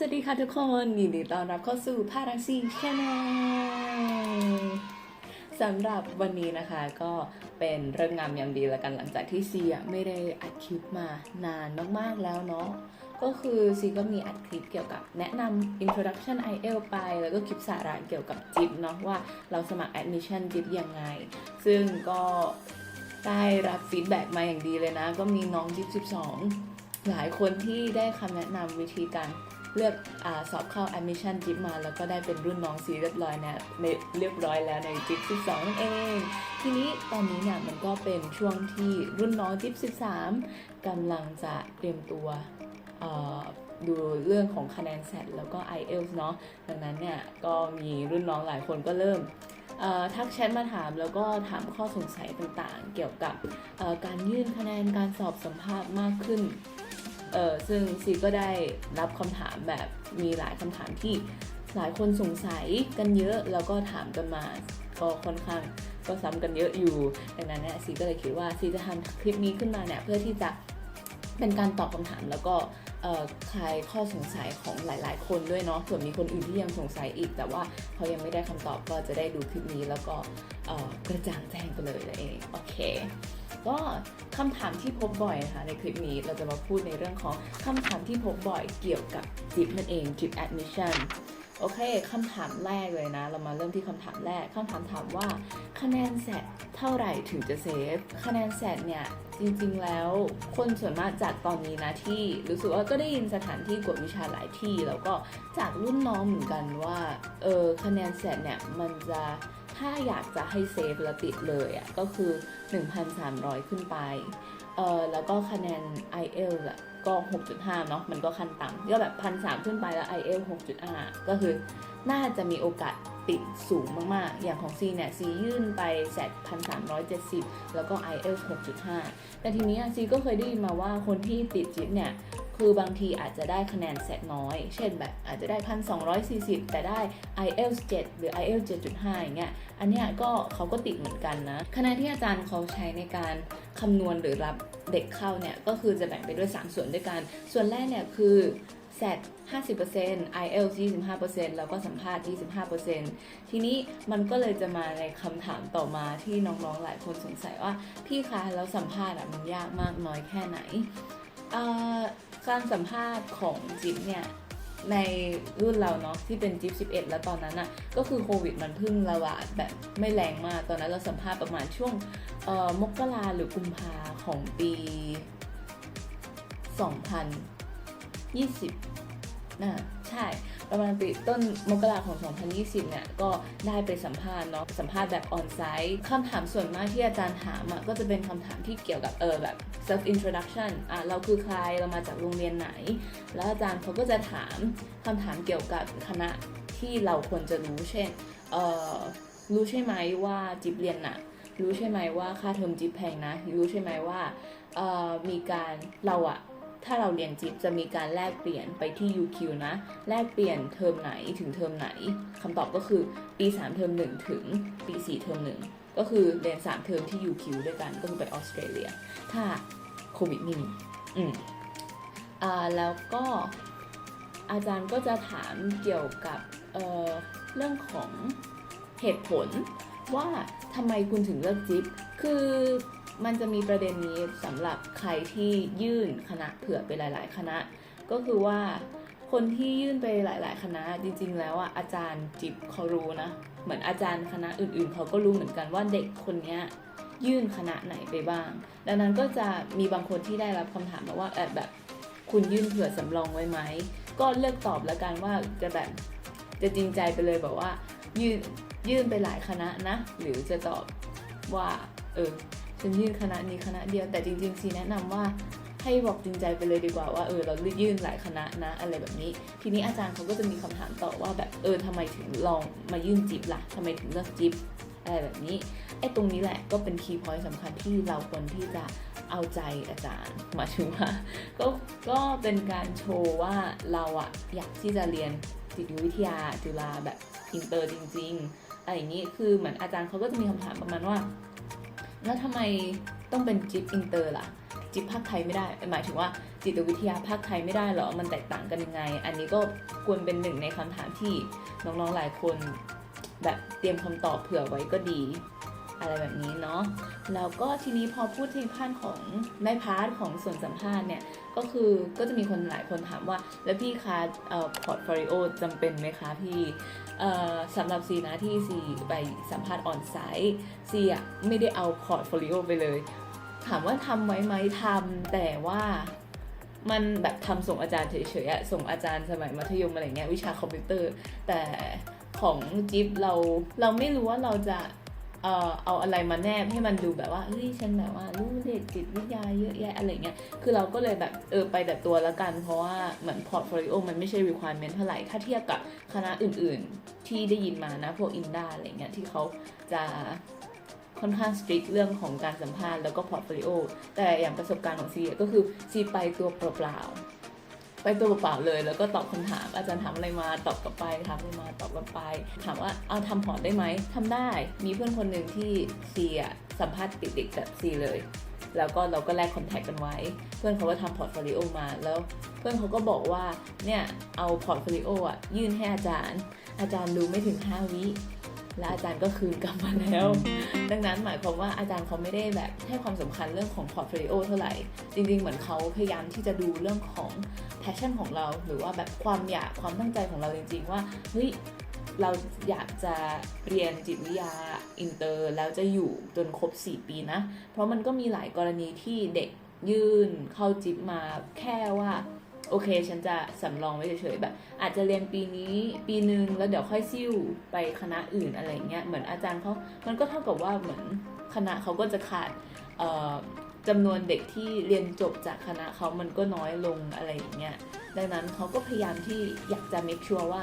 สวัสดีค่ะทุกคนยินดีต้อนรับเข้าสู่พาราซีชแนลสำหรับวันนี้นะคะก็เป็นเรื่องงามยามดีแล้วกันหลังจากที่ซีไม่ได้อัดคลิปมานานมากๆแล้วเนาะก็คือซีก็มีอัดคลิปเกี่ยวกับแนะนำ introduction IEL ไป แล้วก็คลิปสาระเกี่ยวกับจิบเนาะว่าเราสมัคร admission จิบยังไง ซึ่งก็ได้รับฟีดแบ็กมาอย่างดีเลยนะ ก็มีน้องจิบ12 หลายคนที่ได้คำแนะนำวิธีการ เลือกอสอบเข้า admission จิปมา แล้วก็ได้เป็นรุ่นน้องซีเรียบร้อยนะเรียบร้อยแล้วในจิป12 นั่นเอง ทีนี้ตอนนี้เนี่ยมันก็เป็นช่วงที่รุ่นน้องจิป13กำลังจะเตรียมตัวดูเรื่องของคะแนนแซดแล้วก็ IELTS เนาะดังนั้นเนี่ยก็มีรุ่นน้องหลายคนก็เริ่มทักแชทมาถามแล้วก็ถามข้อสงสัยต่างๆ เกี่ยวกับการยื่นคะแนนการสอบสัมภาษณ์มากขึ้น เออซึ่งซีก็ได้รับคำถามแบบมีหลายคำถามที่หลายคนสงสัยกันเยอะ แล้วก็ถามกันมาก็ค่อนข้างก็ซ้ำกันเยอะอยู่ ดังนั้นเนี่ยซีก็เลยคิดว่าซีจะทำคลิปนี้ขึ้นมาเนี่ยเพื่อที่จะเป็นการตอบคำถามแล้วก็คลายข้อสงสัยของหลาย ๆ คนด้วยเนาะเผื่อมีคนอื่นที่ยังสงสัยอีก แต่ว่าเขายังไม่ได้คำตอบก็จะได้ดูคลิปนี้แล้วก็กระจ่างแจ้งไปเลยนั่นเองโอเค ก็คำถามที่พบบ่อยนะคะในคลิปนี้เราจะมาพูดในเรื่องของคำถามที่พบบ่อยเกี่ยวกับจิปนั่นเองจิป admission โอเคคำถามแรกเลยนะ เรามาเริ่มที่คำถามแรกคำถามถามว่า คะแนนแสตเท่าไหร่ถึงจะเซฟ คะแนนแสตเนี่ยจริงๆแล้วคนส่วนมากจากตอนนี้นะที่รู้สึกว่าก็ได้ยินสถานที่กวดวิชาหลายที่ แล้วก็จากรุ่นน้องเหมือนกันว่าเออคะแนนแสตเนี่ยมันจะ ถ้าอยากจะให้เซฟแล้วติดเลยอะ่ะก็คือ 1,300 ขึ้นไป เออแล้วก็คะแนน IELTS อะก็ 6.5 เนาะมันก็ขั้นต่ำก็แบบพันสขึ้นไปแล้ว IELTS 6.5 ก็คือน่าจะมีโอกาสติดสูงมาก ๆ อย่างของซีเนี่ยซียื่นไปแสกพันสามร้อยเจ็ดสิบแล้วก็ IELTS 6.5 แต่ทีนี้ซีก็เคยได้ยินมาว่าคนที่ติดจิตเนี่ย คือบางทีอาจจะได้คะแนนแสกน้อย เช่นแบบอาจจะได้พันสองแต่ได้ IELTS 7 หรือ IELTS 7.5 อย่างเงี้ย อันเนี้ยก็เขาก็ติดเหมือนกันนะ คะแนนที่อาจารย์เขาใช้ในการคำนวณหรือรับเด็กเข้าเนี่ย ก็คือจะแบ่งไปด้วย 3 ส่วนด้วยกัน ส่วนแรกเนี่ยคือแซด50% IELTS 25%แล้วก็สัมภาษณ์ 25%ทีนี้มันก็เลยจะมาในคำถามต่อมาที่น้องๆ หลายคนสงสัยว่า พี่คะแล้วสัมภาษณ์อะมันยากมากน้อยแค่ไหนอ่อ การสัมภาษณ์ของจิ๊บเนี่ยในรุ่นเราเนาะที่เป็นจิ๊บ11 แล้วตอนนั้นอะก็คือโควิดมันเพิ่งระบาดแบบไม่แรงมากตอนนั้นเราสัมภาษณ์ประมาณช่วงมกราหรือกุมภาของปี 2020น่ะใช่ ประมาณปีต้นมกราของ 2020 เนี่ย ก็ได้ไปสัมภาษณ์เนาะ สัมภาษณ์แบบออนไซต์คำถามส่วนมากที่อาจารย์ถามอะก็จะเป็นคำถามที่เกี่ยวกับเออแบบ self introduction อะเราคือใคร เรามาจากโรงเรียนไหน แล้วอาจารย์เขาก็จะถามคำถามเกี่ยวกับคณะที่เราควรจะรู้ เช่น เออรู้ใช่ไหมว่าจิบเรียนหนักรู้ใช่ไหมว่าค่าเทอมจิบแพงนะ รู้ใช่ไหมว่าเอ่อมีการเราอะ ถ้าเราเรียนจิบจะมีการแลกเปลี่ยนไปที่ UQ นะ แลกเปลี่ยนเทอมไหนถึงเทอมไหนคำตอบก็คือปี 3 เทอม1 ถึงปี 4 เทอม1 ก็คือเรียน 3 เทอมที่ UQ ด้วยกันก็คือไปออสเตรเลีย ถ้าโควิดไม่มีอืมอ่าแล้วก็อาจารย์ก็จะถามเกี่ยวกับเอ่อเรื่องของเหตุผลว่าทำไมคุณถึงเลือกจิ๊บคือ มันจะมีประเด็นนี้สำหรับใครที่ยื่นคณะเผื่อไปหลาย ๆ คณะ ก็คือว่าคนที่ยื่นไปหลาย ๆ คณะจริง ๆ แล้วอะอาจารย์จิบเขารู้นะ เหมือนอาจารย์คณะอื่น ๆ เขาก็รู้เหมือนกันว่าเด็กคนนี้ยื่นคณะไหนไปบ้าง ดังนั้นก็จะมีบางคนที่ได้รับคำถามมาว่าแบบคุณยื่นเผื่อสำรองไว้ไหม ก็เลือกตอบแล้วกันว่าจะแบบจะจริงใจไปเลยแบบว่า ยื่นยื่นไปหลายคณะนะ หรือจะตอบว่าเออ ฉันยื่นคณะนี้คณะเดียวแต่จริงๆซีแนะนำว่าให้บอกจริงใจไปเลยดีกว่าว่าเออเรายื่นหลายคณะนะอะไรแบบนี้ ทีนี้อาจารย์เขาก็จะมีคำถามต่อว่าแบบเออทำไมถึงลองมายื่นจิบล่ะทำไมถึงเลือกจิบอะไรแบบนี้ไอ้ตรงนี้แหละก็เป็นคีย์พอยต์สำคัญที่เราควรที่จะเอาใจอาจารย์หมายถึงว่าก็ก็เป็นการโชว์ว่าเราอะอยากที่จะเรียนจิตวิทยาจุฬาแบบอินเตอร์จริง ๆอะไรอย่างนี้คือเหมือนอาจารย์เขาก็จะมีคำถามประมาณว่า แล้วทำไมต้องเป็นจิตอินเตอร์ล่ะ จิตภาคไทยไม่ได้ หมายถึงว่าจิตวิทยาภาคไทยไม่ได้เหรอ มันแตกต่างกันยังไง อันนี้ก็ควรเป็นหนึ่งในคำถามที่น้องๆหลายคน แบบเตรียมคำตอบเผื่อไว้ก็ดี อะไรแบบนี้เนาะแล้วก็ทีนี้พอพูดถึงพาร์ทของในพาร์ทของส่วนสัมภาษณ์เนี่ยก็คือก็จะมีคนหลายคนถามว่า แล้วพี่คะเอ่อพอร์ตโฟลิโอจำเป็นไหมคะพี่เอ่อสำหรับซีนะที่ซีไปสัมภาษณ์ออนไซต์ซีอะไม่ได้เอาพอร์ตโฟลิโอไปเลย ถามว่าทำไว้ไหมทำแต่ว่ามันแบบทำส่งอาจารย์เฉยๆอะส่งอาจารย์สมัยมัธยมอะไรเงี้ยวิชาคอมพิวเตอร์ แต่ของจิ๊บเราเราไม่รู้ว่าเราจะ เอ่อเอาอะไรมาแนบให้มันดูแบบว่าเฮ้ยฉันแบบว่ารู้เลขจิตวิทยาเยอะแยะอะไรเงี้ยคือเราก็เลยแบบเออไปแต่ตัวละกัน เพราะว่าเหมือนพอร์ตโฟลิโอมันไม่ใช่ requirement เท่าไหร่ถ้าเทียบกับคณะอื่นๆที่ได้ยินมานะพวกอินดาอะไรเงี้ยที่เขาจะค่อนข้าง strict เรื่องของการสัมภาษณ์แล้วก็พอร์ตโฟลิโอแต่อย่างประสบการณ์ของซีก็คือซีไปตัวเปล่าๆ ตัวเปล่าเลย แล้วก็ตอบคำถามอาจารย์ถามอะไรมาตอบกลับไปถามอะไรมาตอบกลับไป ถามว่าเอาทำพอร์ตได้ไหมทำได้ มีเพื่อนคนหนึ่งที่ซีอะสัมภาษณ์ติดๆกับซีเลย แล้วก็เราก็แลกคอนแทคกันไว้ เพื่อนเขาก็ทำพอร์ตโฟลิโอมาแล้วเพื่อนเขาก็บอกว่าเนี่ยเอาพอร์ตโฟลิโออะยื่นให้อาจารย์ อาจารย์ดูไม่ถึง 5 วิ และอาจารย์ก็คืนกลับมาแล้ว ดังนั้นหมายความว่าอาจารย์เขาไม่ได้แบบให้ความสำคัญเรื่องของพอร์ตโฟลิโอเท่าไหร่ จริง ๆ เหมือนเขาพยายามที่จะดูเรื่องของแพชชั่นของเรา หรือว่าแบบความอยากความตั้งใจของเราจริง ๆ ว่าเฮ้ยเราอยากจะเรียนจิตวิทยาอินเตอร์ แล้วจะอยู่จนครบ 4 ปีนะ เพราะมันก็มีหลายกรณีที่เด็กยื่นเข้าจิบมาแค่ว่า โอเค ฉันจะสำรองไว้เฉยๆแบบ อาจจะเรียนปีนี้ปีหนึ่งแล้วเดี๋ยวค่อยซิ่วไปคณะอื่นอะไรเงี้ยเหมือนอาจารย์เขามันก็เท่ากับว่าเหมือนคณะเขาก็จะขาดจำนวนเด็กที่เรียนจบจากคณะเขามันก็น้อยลงอะไรอย่างเงี้ยดังนั้นเขาก็พยายามที่อยากจะ make sure ว่า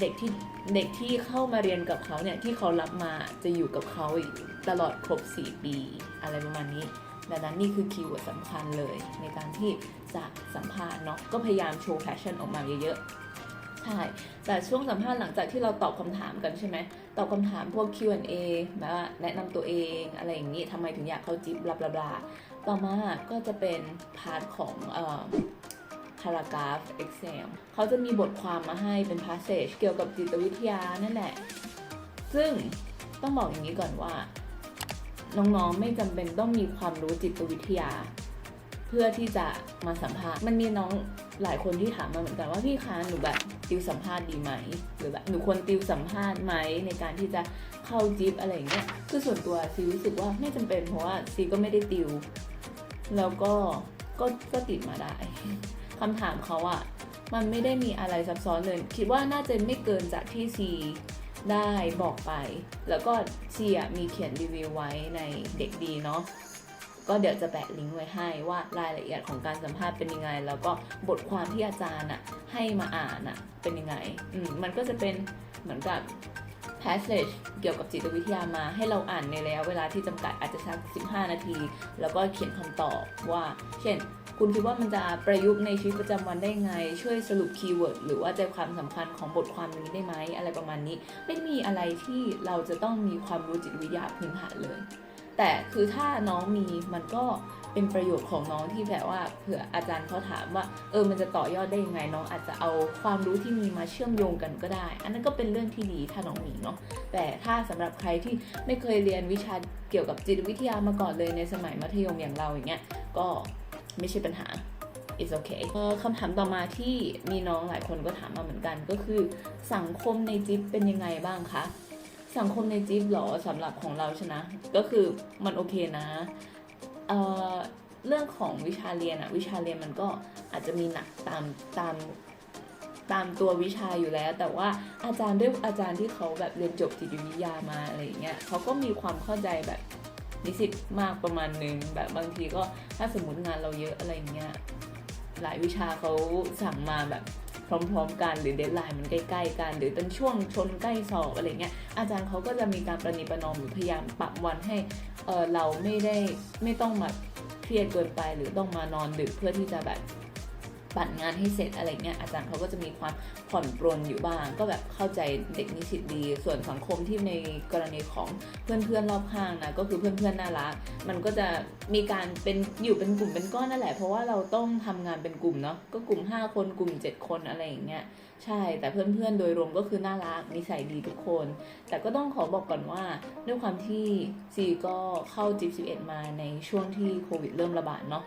เด็กที่เด็กที่เข้ามาเรียนกับเขาเนี่ยที่เขารับมาจะอยู่กับเขาตลอดครบ 4 ปี อะไรประมาณนี้ดังนั้นนี่คือคีย์เวิร์ดสำคัญเลยในการที่ จะสัมภาษณ์เนาะก็พยายามโชว์แพชชั่นออกมาเยอะๆ ใช่ แต่ช่วงสัมภาษณ์หลังจากที่เราตอบคำถามกันใช่ไหมตอบคำถามพวก Q&A แบบว่าแนะนำตัวเองอะไรอย่างนี้ทำไมถึงอยากเข้าจิ๊บบลาบลาบลาต่อมาก็จะเป็นพาร์ทของเอ่อ paragraph exam เขาจะมีบทความมาให้เป็น passage เกี่ยวกับจิตวิทยานั่นแหละ ซึ่งต้องบอกอย่างนี้ก่อนว่า น้องๆไม่จำเป็นต้องมีความรู้จิตวิทยา เพื่อที่จะมาสัมภาษณ์มันมีน้องหลายคนที่ถามมาเหมือนกันว่าพี่คะหนูแบบติวสัมภาษณ์ดีไหม หรือแบบหนูควรติวสัมภาษณ์ไหมในการที่จะเข้าจิบอะไรอย่างเงี้ยคือส่วนตัวซีรู้สึกว่าไม่จำเป็นเพราะว่าซีก็ไม่ได้ติว แล้วก็ก็ก็ติดมาได้คำถามเขาอะมันไม่ได้มีอะไรซับซ้อนเลย คิดว่าน่าจะไม่เกินจากที่ซีได้บอกไป แล้วก็ซีอะมีเขียนรีวิวไว้ในเด็กดีเนาะ ก็เดี๋ยวจะแปะลิงก์ไว้ให้ว่ารายละเอียดของการสัมภาษณ์เป็นยังไง แล้วก็บทความที่อาจารย์อะให้มาอ่านอะเป็นยังไงอืมมันก็จะเป็นเหมือนกับ passage เกี่ยวกับจิตวิทยามาให้เราอ่านในระยะเวลาที่จำกัดอาจจะสัก 15 นาที แล้วก็เขียนคำตอบว่า เช่น คุณคิดว่ามันจะประยุกต์ในชีวิตประจำวันได้ไง ช่วยสรุปคีย์เวิร์ดหรือว่าใจความสำคัญของบทความนี้ได้ไหม อะไรประมาณนี้ ไม่มีอะไรที่เราจะต้องมีความรู้จิตวิทยาพื้นฐานเลย แต่คือถ้าน้องมีมันก็เป็นประโยชน์ของน้องที่แบบว่าเผื่ออาจารย์เขาถามว่า เออมันจะต่อยอดได้ยังไงน้องอาจจะเอาความรู้ที่มีมาเชื่อมโยงกันก็ได้ อันนั้นก็เป็นเรื่องที่ดีถ้าน้องมีเนาะแต่ถ้าสำหรับใครที่ไม่เคยเรียนวิชาเกี่ยวกับจิตวิทยามาก่อนเลยในสมัยมัธยมอย่างเราอย่างเงี้ยก็ไม่ใช่ปัญหา it's okay คำถามต่อมาที่มีน้องหลายคนก็ถามมาเหมือนกันก็คือ สังคมในจิ๊บเป็นยังไงบ้างคะ สังคมในจิ๊บเหรอสำหรับของเราชนะ ก็คือมันโอเคนะเอ่อเรื่องของวิชาเรียนอะวิชาเรียนมันก็อาจจะมีหนักตามตามตามตัววิชาอยู่แล้ว แต่ว่าอาจารย์ด้วยอาจารย์ที่เขาแบบเรียนจบจิตวิทยามาอะไรอย่างเงี้ยเขาก็มีความเข้าใจแบบนิสิตมากประมาณนึงแบบบางทีก็ถ้าสมมติงานเราเยอะอะไรอย่างเงี้ยหลายวิชาเขาสั่งมาแบบ พร้อมๆกันหรือเดทไลน์มันใกล้ๆกัน หรือเป็นช่วงชนใกล้สอบอะไรเงี้ยอาจารย์เขาก็จะมีการประนีประนอมหรือพยายามปรับวันให้เเราไม่ได้ไม่ต้องมาเครียดเกินไป หรือต้องมานอนดึกเพื่อที่จะแบบ ปั่นงานให้เสร็จอะไรเงี้ยอาจารย์เขาก็จะมีความผ่อนปรนอยู่บ้าง ก็แบบเข้าใจเด็กนิสิตดี ส่วนสังคมที่ในกรณีของเพื่อนๆรอบข้างนะก็คือเพื่อนๆน่ารักมันก็จะมีการเป็นอยู่เป็นกลุ่มเป็นก้อนนั่นแหละ เพราะว่าเราต้องทำงานเป็นกลุ่มเนาะก็กลุ่ม 5 คนกลุ่ม 7 คนอะไรอย่างเงี้ยใช่แต่เพื่อนๆ โดยรวมก็คือน่ารักนิสัยดีทุกคน แต่ก็ต้องขอบอกก่อนว่า ด้วยความที่ซีก็เข้าจิบ11 มาในช่วงที่โควิดเริ่มระบาดเนาะ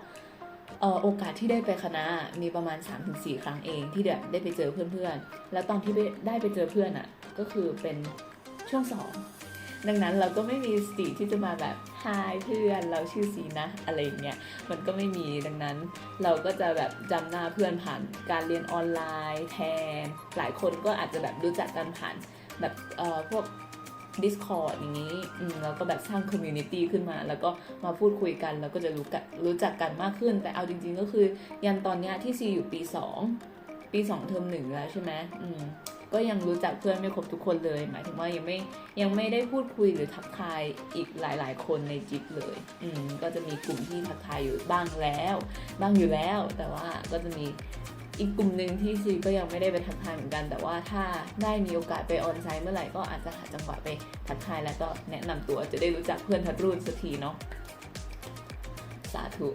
โอกาสที่ได้ไปคณะมีประมาณ 3-4 ครั้งเองที่แบบได้ไปเจอเพื่อนๆ แล้วตอนที่ได้ไปเจอเพื่อนอะ่ะก็คือเป็นช่วงสองดังนั้นเราก็ไม่มีสติที่จะมาแบบฮายเพื่อนเราชื่อซีนะอะไรเงี้ยมันก็ไม่มีดังนั้น เราก็จะแบบจำหน้าเพื่อนผ่านการเรียนออนไลน์แทน หลายคนก็อาจจะแบบรู้จักกันผ่านแบบเอ่อพวก Discord อย่างนี้แล้วก็แบบสร้างคอมมูนิตี้ขึ้นมา แล้วก็มาพูดคุยกัน แล้วก็จะรู้กันรู้จักกันมากขึ้น แต่เอาจริง ๆ ก็คือยันตอนเนี้ยที่ซีอยู่ปี 2 ปี 2 เทอมหนึ่งแล้วใช่ไหมอืมก็ยังรู้จักเพื่อนไม่ครบทุกคนเลย หมายถึงว่ายังไม่ยังไม่ได้พูดคุยหรือทักทายอีกหลาย ๆ คนในจิตเลย อืมก็จะมีกลุ่มที่ทักทายอยู่บ้างแล้ว บ้างอยู่แล้ว แต่ว่าก็จะมี อีกกลุ่มหนึ่งที่ซีก็ยังไม่ได้ไปทักทายเหมือนกัน แต่ว่าถ้าได้มีโอกาสไปออนไซต์เมื่อไหร่ก็อาจจะหาจังหวะไปทักทายแล้วก็แนะนำตัวจะได้รู้จักเพื่อนทัดรูดสักทีเนาะสาธุ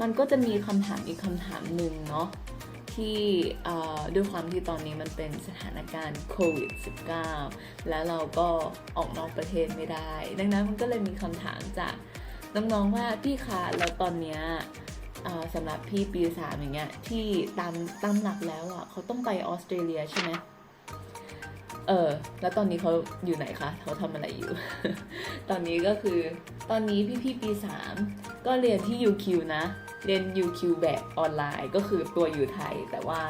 มันก็จะมีคำถามอีกคำถามหนึ่งเนาะที่ด้วยความที่ตอนนี้มันเป็นสถานการณ์โควิด -19 แล้วเราก็ออกนอกประเทศไม่ได้ ดังนั้นมันก็เลยมีคำถามจากน้องๆว่าพี่คะแล้วตอนเนี้ย สำหรับพี่ปีสามอย่างเงี้ยที่ตามตามหลักแล้วอะเขาต้องไปออสเตรเลียใช่ไหมเออ แล้วตอนนี้เขาอยู่ไหนคะ เขาทำอะไรอยู่ ตอนนี้ก็คือ ตอนนี้พี่ๆปีสามก็เรียนที่ UQ นะ เรียน UQ แบบออนไลน์ ก็คือตัวอยู่ไทย แต่ว่า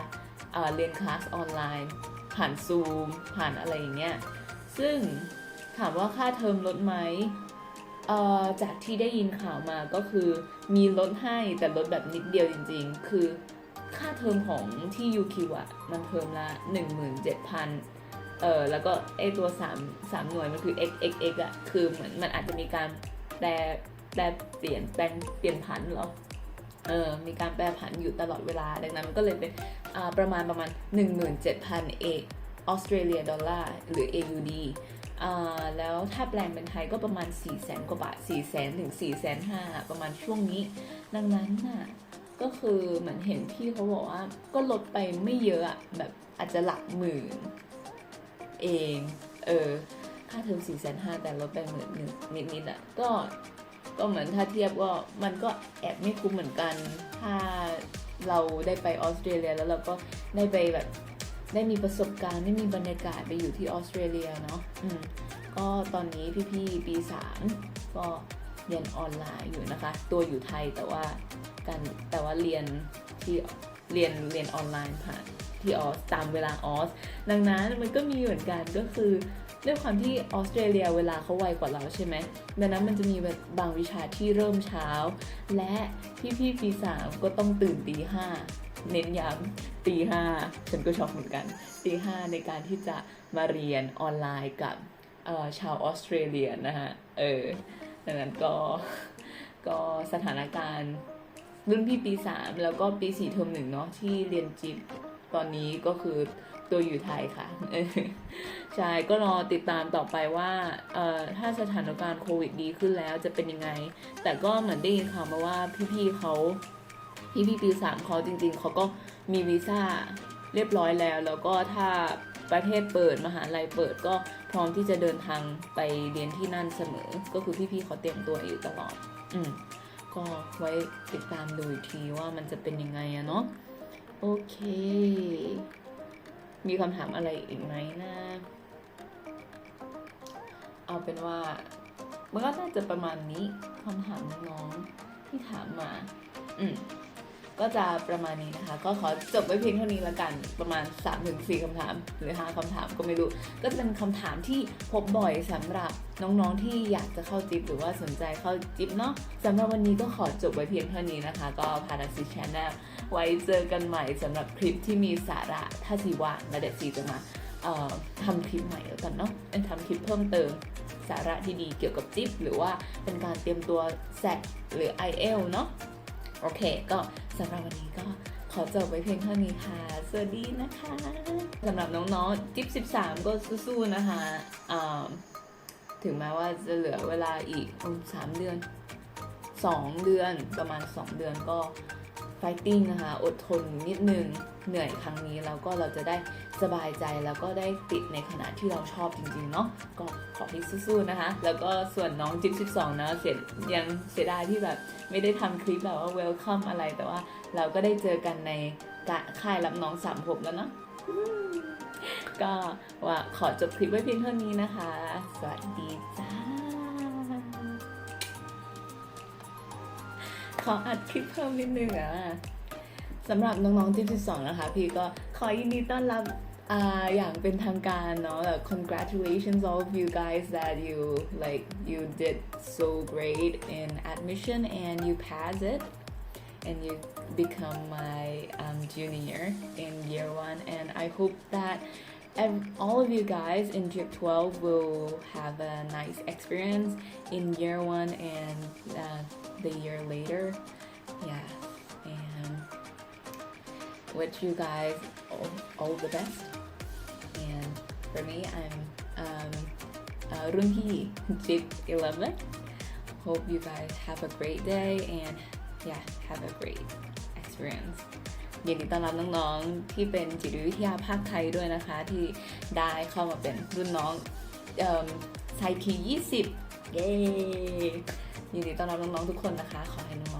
เเรียนคลาสออนไลน์ ผ่านซูม ผ่านอะไรอย่างเงี้ย ซึ่งถามว่าค่าเทอมลดไหม จากที่ได้ยินข่าวมาก็คือ มีลดให้แต่ลดแบบนิดเดียวจริง ๆ คือค่าเทอมของที่ UQ อะ มันเทอมละ 17,000 เออแล้วก็ไอตัว 3 3 หน่วยมันคือ x x x อะ คือเหมือนมันอาจจะมีการแปลแปลเปลี่ยนแปลงเปลี่ยนผันหรอเออมีการแปรผันอยู่ตลอดเวลา ดังนั้นมันก็เลยเป็นอ่าประมาณประมาณ 17,000เอออสเตรเลียดอลลาร์หรือ AUD แล้วถ้าแปลงเป็นไทยก็ประมาณ 4 0 0แสนกว่าบาท 4 0 0แสนถึง4 5 0 0 0ประมาณช่วงนี้ ดังนั้นน่ะก็คือเหมือนเห็นพี่เขาบอกว่าก็ลดไปไม่เยอะอะแบบอาจจะหลักหมื่นเอง เออ ค่าเทอม4 5 0 0 0แต่ลดไปหมื่นหนึ่งนิดๆอะก็ ก็เหมือนถ้าเทียบก็มันก็แอบไม่คุ้มเหมือนกัน ถ้าเราได้ไปออสเตรเลียแล้วเราก็ได้ไปแบบ ได้มีประสบการณ์ได้มีบรรยากาศไปอยู่ที่ออสเตรเลียเนาะอืมก็ตอนนี้พี่ๆปีสามก็เรียนออนไลน์อยู่นะคะ ตัวอยู่ไทยแต่ว่าการแต่ว่าเรียนที่เรียนเรียนออนไลน์ผ่านที่ออสตามเวลาออส ดังนั้นมันก็มีเหมือนกันก็คือด้วยความที่ออสเตรเลียเวลาเขาไวกว่าเราใช่ไหมดังนั้นมันจะมีแบบบางวิชาที่เริ่มเช้า และพี่ๆปีสามก็ต้องตื่นตีห้า เน้นย้ำตีห้าฉันก็ช็อกเหมือนกันตีห้าในการที่จะมาเรียนออนไลน์กับชาวออสเตรเลียนะฮะ เออดังนั้นก็ก็สถานการณ์รุ่นพี่ปีสามแล้วก็ปีสี่เทอมหนึ่งเนาะที่เรียนจิบตอนนี้ก็คือตัวอยู่ไทยค่ะออใช่ก็รอติดตามต่อไปว่าออถ้าสถานการณ์โควิดดีขึ้นแล้วจะเป็นยังไง แต่ก็เหมือนได้ยินข่าวมาว่าพี่ๆเขา พี่ๆปีสามเขาจริง ๆเขาก็มีวีซ่าเรียบร้อยแล้ว แล้วก็ถ้าประเทศเปิดมหาลัยเปิดก็พร้อมที่จะเดินทางไปเรียนที่นั่นเสมอ ก็คือพี่ๆเขาเตรียมตัวอยู่ตลอด อืมก็ไว้ติดตามดูอีกทีว่ามันจะเป็นยังไงอะเนาะโอเค มีคำถามอะไรอีกไหมนะเอาเป็นว่ามันก็น่าจะประมาณนี้คำถามน้องที่ถามมา อืม ก็จะประมาณนี้นะคะ ก็ขอจบไว้เพียงเท่านี้ละกันประมาณ3-4คำถาม หรือ5คำถามก็ไม่รู้ ก็จะเป็นคำถามที่พบบ่อยสำหรับน้องๆที่อยากจะเข้าจิบหรือว่าสนใจเข้าจิบเนาะสำหรับวันนี้ก็ขอจบไว้เพียงเท่านี้นะคะ ก็พาราซิชแนลไว้เจอกันใหม่สำหรับคลิปที่มีสาระถ้าสีว่างแล้วเดี๋ยวสีจะมาทำคลิปใหม่แล้วกันเนาะเป็นทำคลิปเพิ่มเติมสาระที่ดีเกี่ยวกับจิบหรือว่าเป็นการเตรียมตัวแซกหรือ i อเอลเนาะโอเค ก็ สำหรับวันนี้ก็ขอจบไว้เพียงเท่านี้ค่ะ สวัสดีนะคะสำหรับน้องๆจิ๊บ13 ก็สู้ๆนะคะถึงแม้ว่าจะเหลือเวลาอีกสามเดือน2เดือนประมาณ2เดือนก็ fighting นะคะ อดทนนิดนึง เหนื่อยครั้งนี้แล้วก็เราจะได้สบายใจแล้วก็ได้ติดในขณะที่เราชอบจริงๆเนาะก็ขอให้สู้ๆนะคะ แล้วก็ส่วนน้องจิ๊บ12 นะเสียยังเสียดายที่แบบไม่ได้ทำคลิปแบบว่า welcome อะไรแต่ว่าเราก็ได้เจอกันในกะค่ายรับน้องสามผมแล้วเนาะก็ว่าขอจบคลิปไว้เพียงเท่านี้นะคะ สวัสดีจ้า ขออัดคลิปเพิ่มนิดนึงอะ สำหรับน้องๆที่12 นะคะ พี่ก็ขอยินดีต้อนรับอย่างเป็นทางการเนาะแบบ congratulations all of you guys that you like you did so great in admission and you pass it and you become my um, junior in year one and I hope that ev- all of you guys in year 12 will have a nice experience in year one and uh, the year later yeah wish you guys all, all the best and for me i'm um, uh, runhi jig 11 hope you guys have a great day and yeah have a great experience ยินดีต้อนรับน้องๆที่เป็นจิตวิทยาภาคไทยด้วยนะคะ ที่ได้เข้ามาเป็นรุ่นน้องไทยที20 เย้ยินดีต้อนรับน้องๆทุกคนนะคะ ขอให้น้อง